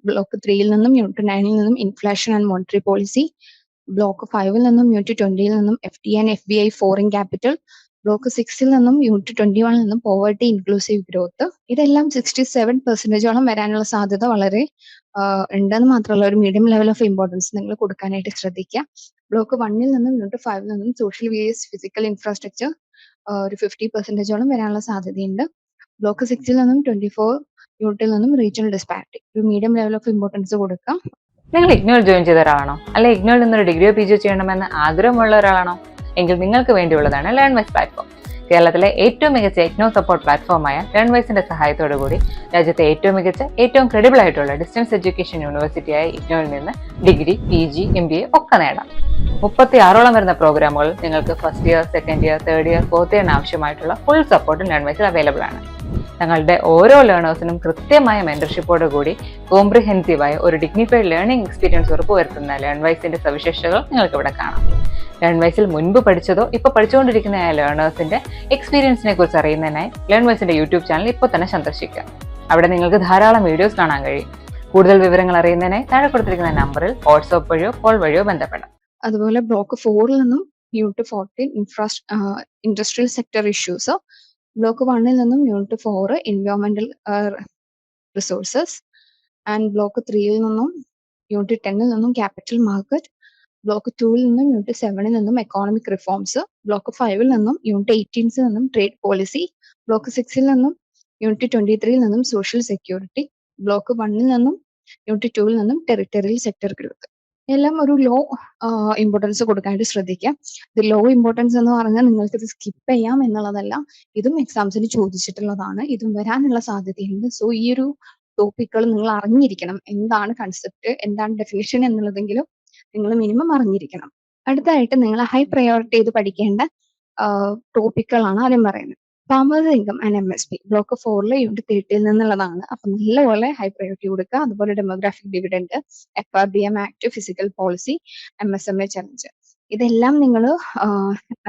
ബ്ലോക്ക് ത്രീയിൽ നിന്നും യൂണിറ്റ് നയനിൽ നിന്നും inflation and monetary policy block ഫൈവിൽ നിന്നും യൂണിറ്റ് ട്വന്റിയിൽ നിന്നും F D and F B I foreign capital block സിക്സിൽ നിന്നും യൂണിറ്റ് ട്വന്റി വണ്ണിൽ നിന്നും പോവർട്ടി ഇൻക്ലൂസീവ് ഗ്രോത്ത് ഇതെല്ലാം സിക്സ്റ്റി സെവൻ പെർസെന്റേജോളം വരാനുള്ള സാധ്യത വളരെ ഉണ്ടെന്ന് മാത്രമല്ല ഒരു മീഡിയം ലെവൽ ഓഫ് ഇമ്പോർട്ടൻസ് നിങ്ങൾ കൊടുക്കാനായിട്ട് ശ്രദ്ധിക്കുക. ബ്ലോക്ക് വണ്ണിൽ നിന്നും യൂണിറ്റ് ഫൈവിൽ നിന്നും സോഷ്യൽ വേസ് ഫിസിക്കൽ ഇൻഫ്രാസ്ട്രക്ചർ ഒരു ഫിഫ്റ്റി പെർസെന്റേജോളം വരാനുള്ള സാധ്യതയുണ്ട്. ബ്ലോക്ക് സിക്സിൽ നിന്നും ട്വന്റി ഫോർ യൂണിറ്റിൽ നിന്നും റീജിയണൽ ഡിസ്പാരിറ്റി ഒരു മീഡിയം ലെവൽ ഓഫ് ഇമ്പോർട്ടൻസ് കൊടുക്കാം. നിങ്ങൾ ഇഗ്നോൾ ജോയിൻ ചെയ്ത ഒരാളാണോ അല്ലെ ഇഗ്നോൾ നിന്നൊരു ഡിഗ്രിയോ പി ജിയോ ചെയ്യണമെന്ന് ആഗ്രഹമുള്ള ഒരാളാണോ? എങ്കിൽ നിങ്ങൾക്ക് വേണ്ടിയുള്ളതാണ് ലേൺ വൈസ് പ്ലാറ്റ്ഫോം കേരളത്തിലെ ഏറ്റവും മികച്ച എഗ്നോ സപ്പോർട്ട് പ്ലാറ്റ്ഫോമായ ലേൺ വൈസിന്റെ സഹായത്തോടു കൂടി രാജ്യത്തെ ഏറ്റവും മികച്ച ഏറ്റവും ക്രെഡിബിൾ ആയിട്ടുള്ള ഡിസ്റ്റൻസ് എഡ്യൂക്കേഷൻ യൂണിവേഴ്സിറ്റിയായ ഇഗ്നോയിൽ നിന്ന് degree P G M B A ഒക്കെ നേടാം. മുപ്പത്തി ആറോളം വരുന്ന പ്രോഗ്രാമുകൾ നിങ്ങൾക്ക് first year second year third year fourth ഇയറിന് ആവശ്യമായിട്ടുള്ള ഫുൾ സപ്പോർട്ടും ലേൺ വൈസിൽ അവൈലബിൾ ആണ്. ഞങ്ങളുടെ ഓരോ ലേണേഴ്സിനും കൃത്യമായ മെന്റർഷിപ്പോട് കൂടി കോംപ്രിഹെൻസീവായ ഒരു ഡിഗ്നിഫൈഡ് ലേണിംഗ് എക്സ്പീരിയൻസ് ഉറപ്പുവരുത്തുന്ന ലേൺവൈസിന്റെ സവിശേഷതകൾ നിങ്ങൾക്ക് ഇവിടെ കാണാം. ലേൺവൈസിൽ മുൻപ് പഠിച്ചതോ ഇപ്പൊ പഠിച്ചുകൊണ്ടിരിക്കുന്ന ലേണേഴ്സിന്റെ എക്സ്പീരിയൻസിനെ കുറിച്ച് അറിയുന്നതിനായി ലേൺവൈസിന്റെ യൂട്യൂബ് ചാനൽ ഇപ്പോൾ തന്നെ സന്ദർശിക്കുക. അവിടെ നിങ്ങൾക്ക് ധാരാളം വീഡിയോസ് കാണാൻ കഴിയും. കൂടുതൽ വിവരങ്ങൾ അറിയുന്നതിനായി താഴെ കൊടുത്തിരിക്കുന്ന നമ്പറിൽ വാട്സ്ആപ്പ് വഴിയോ കോൾ വഴിയോ ബന്ധപ്പെടാം. അതുപോലെ ബ്ലോക്ക് ഫോറിൽ നിന്നും YouTube fourteen infras industrial sector issues block വണ്ണിൽ നിന്നും യൂണിറ്റ് ഫോർ എൻവയോൺമെന്റൽ റിസോഴ്സസ് ആൻഡ് ബ്ലോക്ക് ത്രീയിൽ നിന്നും യൂണിറ്റ് ടെന്നിൽ നിന്നും ക്യാപിറ്റൽ മാർക്കറ്റ് ബ്ലോക്ക് ടൂവിൽ നിന്നും യൂണിറ്റ് സെവനിൽ നിന്നും എക്കോണമിക് റിഫോംസ് ബ്ലോക്ക് ഫൈവിൽ നിന്നും യൂണിറ്റ് എയ്റ്റീൻസിൽ നിന്നും ട്രേഡ് പോളിസി ബ്ലോക്ക് സിക്സിൽ നിന്നും യൂണിറ്റ് ട്വന്റി ത്രീയിൽ നിന്നും സോഷ്യൽ സെക്യൂരിറ്റി ബ്ലോക്ക് വണ്ണിൽ നിന്നും യൂണിറ്റ് ടൂവിൽ നിന്നും ടെറിട്ടറിയൽ സെക്ടർ ഗ്രോത്ത് എല്ലാം ഒരു ലോ ഇമ്പോർട്ടൻസ് കൊടുക്കാനായിട്ട് ശ്രദ്ധിക്കുക. ഇത് ലോ ഇമ്പോർട്ടൻസ് എന്ന് പറഞ്ഞാൽ നിങ്ങൾക്ക് ഇത് സ്കിപ്പ് ചെയ്യാം എന്നുള്ളതല്ല ഇതും എക്സാംസിന് ചോദിച്ചിട്ടുള്ളതാണ്. ഇതും വരാനുള്ള സാധ്യതയുണ്ട്. സോ ഈ ഒരു ടോപ്പിക്കുകൾ നിങ്ങൾ അറിഞ്ഞിരിക്കണം. എന്താണ് കൺസെപ്റ്റ് എന്താണ് ഡെഫിനിഷൻ എന്നുള്ളതെങ്കിലും നിങ്ങൾ മിനിമം അറിഞ്ഞിരിക്കണം. അടുത്തായിട്ട് നിങ്ങൾ ഹൈ പ്രയോറിറ്റി ചെയ്ത് പഠിക്കേണ്ട ടോപ്പിക്കുകളാണ് ആദ്യം പറയുന്നത്. Farmers income and M S P. Block ഫോറിലെ unit തേർട്ടിയിൽ നിന്നുള്ളതാണ്. അപ്പൊ നല്ലപോലെ ഹൈ പ്രയോറിറ്റി കൊടുക്കുക. അതുപോലെ demographic dividend F R D M act fiscal policy M S M A challenge ഇതെല്ലാം നിങ്ങൾ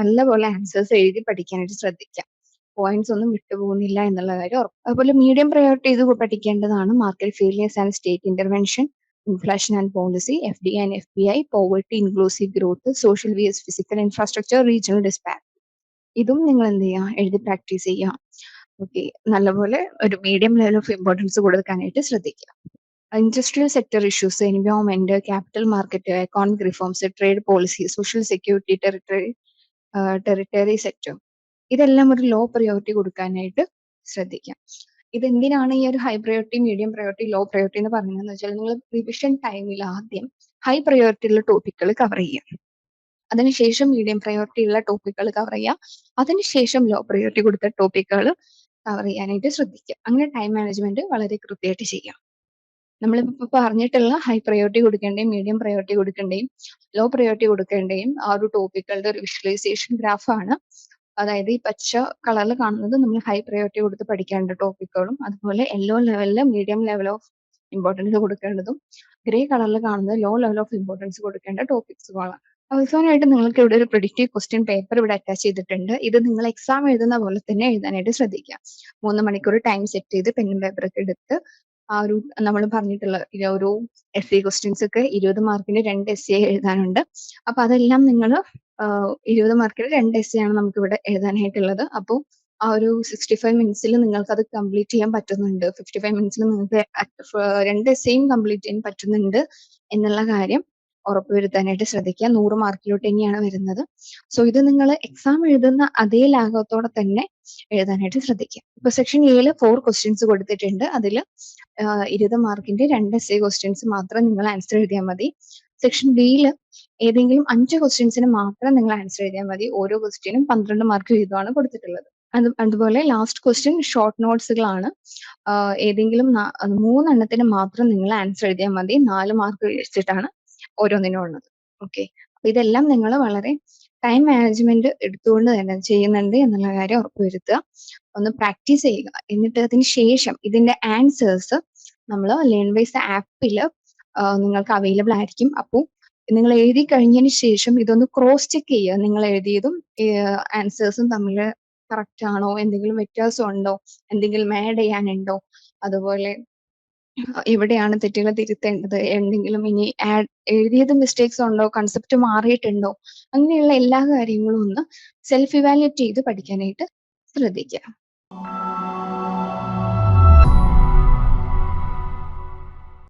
നല്ലപോലെ ആൻസേഴ്സ് എഴുതി പഠിക്കാനായിട്ട് ശ്രദ്ധിക്കുക. പോയിന്റ്സ് ഒന്നും വിട്ടുപോകുന്നില്ല എന്നുള്ള കാര്യം ഉറപ്പ്. അതുപോലെ മീഡിയം പ്രയോറിറ്റി ചെയ്ത് പഠിക്കേണ്ടതാണ്. Market failures and state intervention inflation and policy F D and F B I poverty inclusive growth social versus physical infrastructure regional disparity ഇതും നിങ്ങൾ എന്ത് ചെയ്യുക? എഴുതി പ്രാക്ടീസ് ചെയ്യുക. ഓക്കെ നല്ലപോലെ ഒരു മീഡിയം ലെവൽ ഓഫ് ഇമ്പോർട്ടൻസ് കൊടുക്കാനായിട്ട് ശ്രദ്ധിക്കുക. Industrial sector issues environment capital market economic reforms trade policy social security territory territory sector ഇതെല്ലാം ഒരു ലോ പ്രയോറിറ്റി കൊടുക്കാനായിട്ട് ശ്രദ്ധിക്കാം ഇതെന്തിനാണ് ഈ ഒരു high priority medium priority low priority എന്ന് പറയുന്നതെന്ന് വെച്ചാൽ നിങ്ങൾ റിവിഷൻ ടൈമിൽ ആദ്യം ഹൈ പ്രയോറിറ്റി ഉള്ള ടോപ്പിക്കുകൾ കവർ ചെയ്യുക. അതിനുശേഷം മീഡിയം പ്രയോറിറ്റി ഉള്ള ടോപ്പിക്കുകൾ കവർ ചെയ്യുക അതിനുശേഷം ലോ പ്രയോറിറ്റി കൊടുത്ത ടോപ്പിക്കുകൾ കവർ ചെയ്യാനായിട്ട് ശ്രദ്ധിക്കുക. അങ്ങനെ ടൈം മാനേജ്മെന്റ് വളരെ കൃത്യമായിട്ട് ചെയ്യാം. നമ്മളിപ്പോ പറഞ്ഞിട്ടുള്ള ഹൈ പ്രയോറിറ്റി കൊടുക്കേണ്ടയും മീഡിയം പ്രയോറിറ്റി കൊടുക്കേണ്ടയും ലോ പ്രയോറിറ്റി കൊടുക്കേണ്ടയും ആ ഒരു ടോപ്പിക്കുകളുടെ ഒരു വിഷ്വലൈസേഷൻ ഗ്രാഫാണ് അതായത് ഈ പച്ച കളറിൽ കാണുന്നത് നമ്മൾ ഹൈ പ്രയോറിറ്റി കൊടുത്ത് പഠിക്കേണ്ട ടോപ്പിക്കുകളും അതുപോലെ യെല്ലോ ലെവലിൽ മീഡിയം ലെവൽ ഓഫ് ഇമ്പോർട്ടൻസ് കൊടുക്കേണ്ടതും ഗ്രേ കളറിൽ കാണുന്നത് ലോ ലെവൽ ഓഫ് ഇമ്പോർട്ടൻസ് കൊടുക്കേണ്ട ടോപ്പിക്സുകളാണ് അവസാനമായിട്ട് നിങ്ങൾക്ക് ഇവിടെ ഒരു പ്രിഡിക്റ്റീവ് ക്വസ്റ്റ്യൻ പേപ്പർ ഇവിടെ അറ്റാച്ച് ചെയ്തിട്ടുണ്ട്. ഇത് നിങ്ങൾ എക്സാം എഴുതുന്ന പോലെ തന്നെ എഴുതാനായിട്ട് ശ്രദ്ധിക്കുക. മൂന്ന് മണിക്കൂർ ടൈം സെറ്റ് ചെയ്ത് പെന്നും പേപ്പറൊക്കെ എടുത്ത് ആ ഒരു നമ്മൾ പറഞ്ഞിട്ടുള്ള ഒരു എസ് സി ക്വസ്റ്റ്യൻസ് ഒക്കെ ഇരുപത് മാർക്കിന് രണ്ട് എസ് സി എഴുതാനുണ്ട്. അപ്പൊ അതെല്ലാം നിങ്ങൾ ഇരുപത് മാർക്കിന് രണ്ട് എസ് സി ആണ് നമുക്ക് ഇവിടെ എഴുതാനായിട്ടുള്ളത്. അപ്പോൾ ആ ഒരു സിക്സ്റ്റി ഫൈവ് മിനിറ്റ്സിൽ നിങ്ങൾക്ക് അത് കംപ്ലീറ്റ് ചെയ്യാൻ പറ്റുന്നുണ്ട്. ഫിഫ്റ്റി ഫൈവ് മിനിറ്റ്സിൽ നിങ്ങൾക്ക് രണ്ട് എസ് സിയും കംപ്ലീറ്റ് ചെയ്യാൻ പറ്റുന്നുണ്ട് എന്നുള്ള കാര്യം ഉറപ്പുവരുത്താനായിട്ട് ശ്രദ്ധിക്കുക. നൂറ് മാർക്കിലോട്ട് തന്നെയാണ് വരുന്നത്. സോ ഇത് നിങ്ങൾ എക്സാം എഴുതുന്ന അതേ ലാഘവത്തോടെ തന്നെ എഴുതാനായിട്ട് ശ്രദ്ധിക്കുക. ഇപ്പൊ സെക്ഷൻ എയിൽ ഫോർ ക്വസ്റ്റ്യൻസ് കൊടുത്തിട്ടുണ്ട്. അതിൽ ഇരുപത് മാർക്കിന്റെ രണ്ട് എസ് എ ക്വസ്റ്റ്യൻസ് മാത്രം നിങ്ങൾ ആൻസർ എഴുതിയാൽ മതി. സെക്ഷൻ ബിയിൽ ഏതെങ്കിലും അഞ്ച് ക്വസ്റ്റ്യൻസിന് മാത്രം നിങ്ങൾ ആൻസർ എഴുതിയാൽ മതി. ഓരോ ക്വസ്റ്റ്യനും പന്ത്രണ്ട് മാർക്ക് വീതമാണ് കൊടുത്തിട്ടുള്ളത്. അത് അതുപോലെ ലാസ്റ്റ് ക്വസ്റ്റ്യൻ ഷോർട്ട് നോട്ട്സുകളാണ് ഏതെങ്കിലും മൂന്നെണ്ണത്തിന് മാത്രം നിങ്ങൾ ആൻസർ എഴുതിയാൽ മതി. നാല് മാർക്ക് വെച്ചിട്ടാണ് ഓരോന്നിനും ഉള്ളത്. ഓക്കെ അപ്പൊ ഇതെല്ലാം നിങ്ങൾ വളരെ ടൈം മാനേജ്മെന്റ് എടുത്തുകൊണ്ട് തന്നെ ചെയ്യുന്നുണ്ട് എന്നുള്ള കാര്യം ഉറപ്പുവരുത്തുക ഒന്ന് പ്രാക്ടീസ് ചെയ്യുക. എന്നിട്ട് അതിന് ശേഷം ഇതിന്റെ ആൻസേഴ്സ് നമ്മൾ ലേൺ വൈസ് ആപ്പിൽ നിങ്ങൾക്ക് അവൈലബിൾ ആയിരിക്കും. അപ്പോൾ നിങ്ങൾ എഴുതി കഴിഞ്ഞതിന് ശേഷം ഇതൊന്ന് ക്രോസ് ചെക്ക് ചെയ്യുക. നിങ്ങൾ എഴുതിയതും ആൻസേഴ്സും തമ്മിൽ കറക്റ്റ് ആണോ? എന്തെങ്കിലും വ്യത്യാസം ഉണ്ടോ? എന്തെങ്കിലും ആഡ് ചെയ്യാനുണ്ടോ? അതുപോലെ എവിടെയാണ് തെറ്റുകൾ തിരുത്തേണ്ടത്. എന്തെങ്കിലും ഇനി ആഡ് എഴുതിയത് മിസ്റ്റേക്സ് ഉണ്ടോ കൺസെപ്റ്റ് മാറിയിട്ടുണ്ടോ അങ്ങനെയുള്ള എല്ലാ കാര്യങ്ങളും ഒന്ന് സെൽഫ് ഇവാലുവേറ്റ് ചെയ്ത് പഠിക്കാനായിട്ട് ശ്രദ്ധിക്കുക.